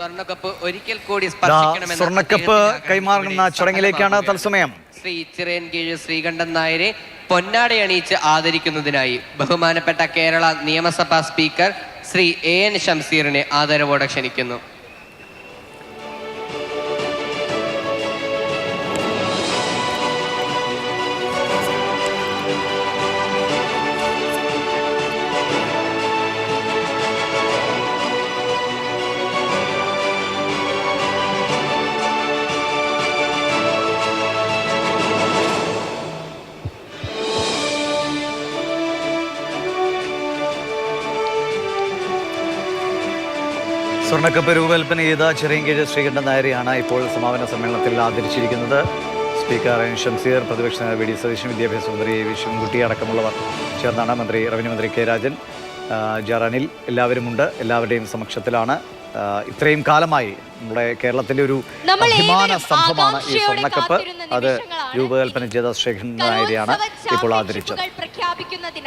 സ്വർണക്കപ്പ് ഒരിക്കൽ കൂടി സ്വർണക്കപ്പ് കൈമാറുന്ന ചടങ്ങിലേക്കാണ്. തത്സമയം ശ്രീ ചിറയൻകീഴ് ശ്രീകണ്ഠൻ നായരെ പൊന്നാടയണിയിച്ച് ആദരിക്കുന്നതിനായി ബഹുമാനപ്പെട്ട കേരള നിയമസഭാ സ്പീക്കർ ശ്രീ എ എൻ ഷംസീറിനെ ആദരവോടെ ക്ഷണിക്കുന്നു സ്വർണക്കപ്പ് രൂപകൽപ്പന ചെയ്ത ചെറിയൻകീഴ് ശ്രീകണ്ഠൻ നായരെയാണ് ഇപ്പോൾ സമാപന സമ്മേളനത്തിൽ ആദരിച്ചിരിക്കുന്നത്. സ്പീക്കർ എൻ ഷംസീർ പ്രതിപക്ഷ നേതാവ് വി ഡി സതീശൻ വിദ്യാഭ്യാസ മന്ത്രി വി ശിവൻകുട്ടി അടക്കമുള്ളവർ ചേർന്നാണ് മന്ത്രി റവന്യൂ മന്ത്രി കെ രാജൻ. ജറനിൽ എല്ലാവരുമുണ്ട് എല്ലാവരുടെയും സമക്ഷത്തിലാണ്. ഇത്രയും കാലമായി നമ്മുടെ കേരളത്തിന്റെ ഒരു അഭിമാന സംഭവമാണ് സ്തംഭമാണ് ഈ സ്വർണക്കപ്പ്. അത് രൂപകൽപ്പന ചെയ്ത ശ്രീകണ്ഠൻ നായരെയാണ് ഇപ്പോൾ ആദരിച്ചത്.